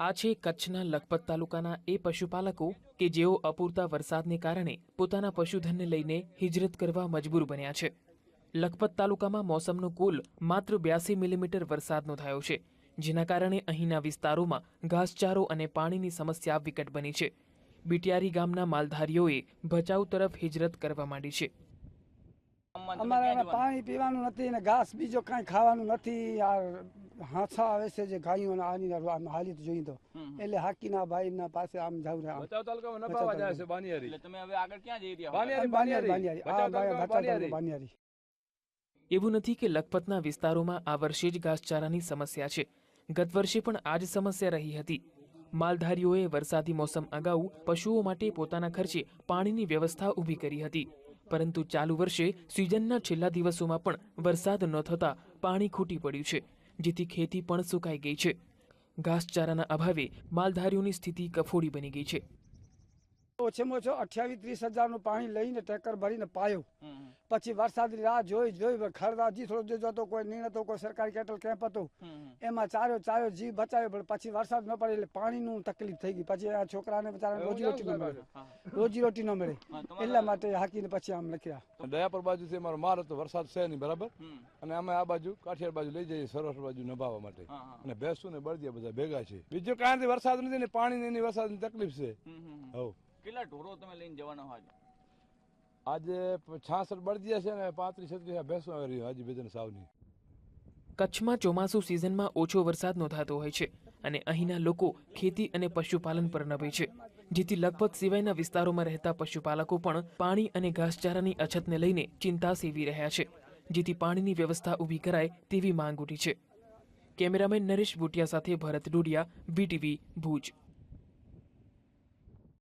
આ છે કચ્છના લખપત તાલુકાના એ પશુપાલકો કે જેઓ અપૂરતા વરસાદને કારણે પોતાના પશુધનને લઈને હિજરત કરવા મજબૂર બન્યા છે. લખપત તાલુકામાં મોસમનો કુલ માત્ર બ્યાસી મિલીમીટર વરસાદ નોંધાયો છે, જેના કારણે અહીંના વિસ્તારોમાં ઘાસચારો અને પાણીની સમસ્યા વિકટ બની છે. બિટિયારી ગામના માલધારીઓએ ભચાઉ તરફ હિજરત કરવા માંડી છે. અમારે પાણી પીવાનું નથી ને ઘાસ બીજો કાંઈ ખાવાનું નથી હાંસા આવે છે જે ગાયો ને આની આમ હાલી તો જોઈ તો. એટલે હાકીના ભાઈના પાસે આમ જાવ આમ. બચાવ તાલુકા ન પાવા જાય છે બાનિયારી. એટલે તમે હવે આગળ ક્યાં જઈ રહ્યા બાનિયારી બાનિયારી બાનિયારી. બચાવ બાનિયારી. એવું નથી કે લખપતના વિસ્તારોમાં આ વર્ષે જ ઘાસચારાની સમસ્યા છે. ગત વર્ષે પણ આ જ સમસ્યા રહી હતી. માલધારીઓએ વરસાદી મોસમ અગાઉ પશુઓ માટે પોતાના ખર્ચે પાણીની વ્યવસ્થા ઊભી કરી હતી. પરંતુ ચાલુ વર્ષે સિઝનના છેલ્લા દિવસોમાં પણ વરસાદ ન થતાં પાણી ખૂટી પડ્યું છે. જેથી ખેતી પણ સુકાઈ ગઈ છે. ઘાસચારાના અભાવે માલધારીઓની સ્થિતિ કફોડી બની ગઈ છે. ઓછામાં ઓછો અઠ્યાવીસ ત્રીસ હજારનું પાણી લઈને ટેકર ભરીને પાયો. પછી વરસાદની રાહ જોઈ જોઈ ખરદા જી થોડો હતો કોઈ નહીં હતો કોઈ સરકારી કેટલ કેમ્પ હતો. એમાં ચાર્યો ચાર્યો જીવ બચાવ્યો પણ પછી વરસાદ ન પડે એટલે પાણીનું તકલીફ થઈ ગઈ. પછી આ છોકરાને બચારાને રોજી રોટી ન મળે. રોજી રોટી ન મળે. એટલા માટે હાકીને પછી આમ લખ્યા. દયાપર બાજુ થી અમારો માર હતો વરસાદ છે નહીં બરાબર? અને અમે આ બાજુ કાઠિયાર બાજુ લઈ જઈએ સરોવર બાજુ નભાવવા માટે. અને ભેંસુ ને બળદિયા બધા ભેગા છે. બીજું કાંઈ નથી વરસાદ નથી ને પાણી ની વરસાદની તકલીફ છે. હવ. કેટલા ઢોરો તમે લઈને જવાના હોય આજે? છાસઠ બળદિયા છે ને પાંત્રીસ છત્રીસ ભેંસો આવી રહી હાજી બેદન સાવની. કચ્છમાં ચોમાસુ સિઝનમાં ઓછો વરસાદ નોંધાતો હોય છે અને અહીંના લોકો ખેતી અને પશુપાલન પર નભે છે જેથી લગભગ સિવાયના વિસ્તારોમાં રહેતા પશુપાલકો પણ પાણી અને ઘાસચારાની અછતને લઈને ચિંતા સેવી રહ્યા છે જેથી પાણીની વ્યવસ્થા ઊભી કરાય તેવી માંગ ઉઠી છે. કેમેરામેન નરેશ ભૂટિયા સાથે ભરત ડોડિયા બીટીવી ભુજ.